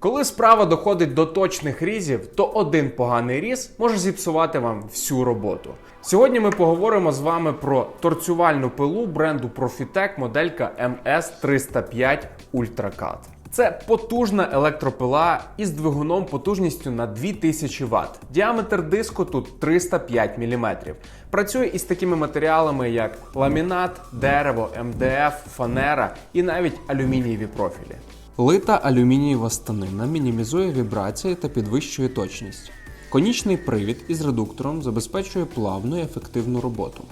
Коли справа доходить до точних різів, то один поганий різ може зіпсувати вам всю роботу. Сьогодні ми поговоримо з вами про торцювальну пилу бренду Profitec моделька MS305 UltraCut. Це потужна електропила із двигуном потужністю на 2000 Вт. Діаметр диску тут 305 мм. Працює із такими матеріалами, як ламінат, дерево, МДФ, фанера і навіть алюмінієві профілі. Лита алюмінієва станина мінімізує вібрації та підвищує точність. Конічний привід із редуктором забезпечує плавну і ефективну роботу.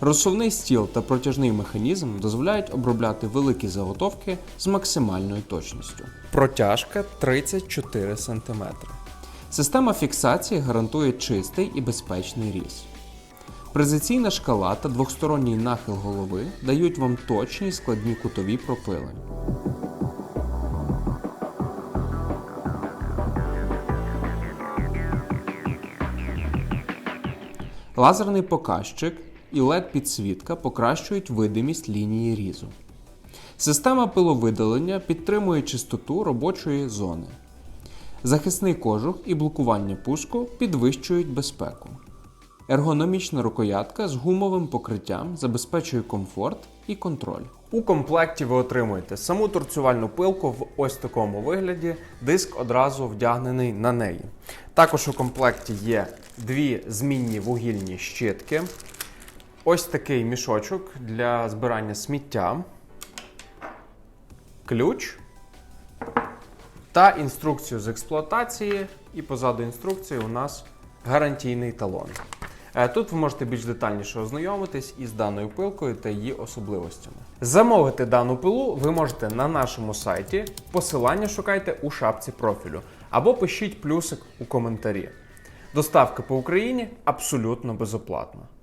Розсувний стіл та протяжний механізм дозволяють обробляти великі заготовки з максимальною точністю. Протяжка 34 см. Система фіксації гарантує чистий і безпечний різ. Презиційна шкала та двохсторонній нахил голови дають вам точні складні кутові пропилення. Лазерний показчик і led підсвітка покращують видимість лінії різу. Система пиловидалення підтримує чистоту робочої зони. Захисний кожух і блокування пуску підвищують безпеку. Ергономічна рукоятка з гумовим покриттям забезпечує комфорт і контроль. У комплекті ви отримуєте саму торцювальну пилку в ось такому вигляді, диск одразу вдягнений на неї. Також у комплекті є дві змінні вугільні щітки, ось такий мішочок для збирання сміття, ключ та інструкцію з експлуатації. І позаду інструкції у нас гарантійний талон. Е, Тут ви можете більш детальніше ознайомитись із даною пилкою та її особливостями. Замовити дану пилу ви можете на нашому сайті. Посилання шукайте у шапці профілю або пишіть плюсик у коментарі. Доставка по Україні абсолютно безоплатна.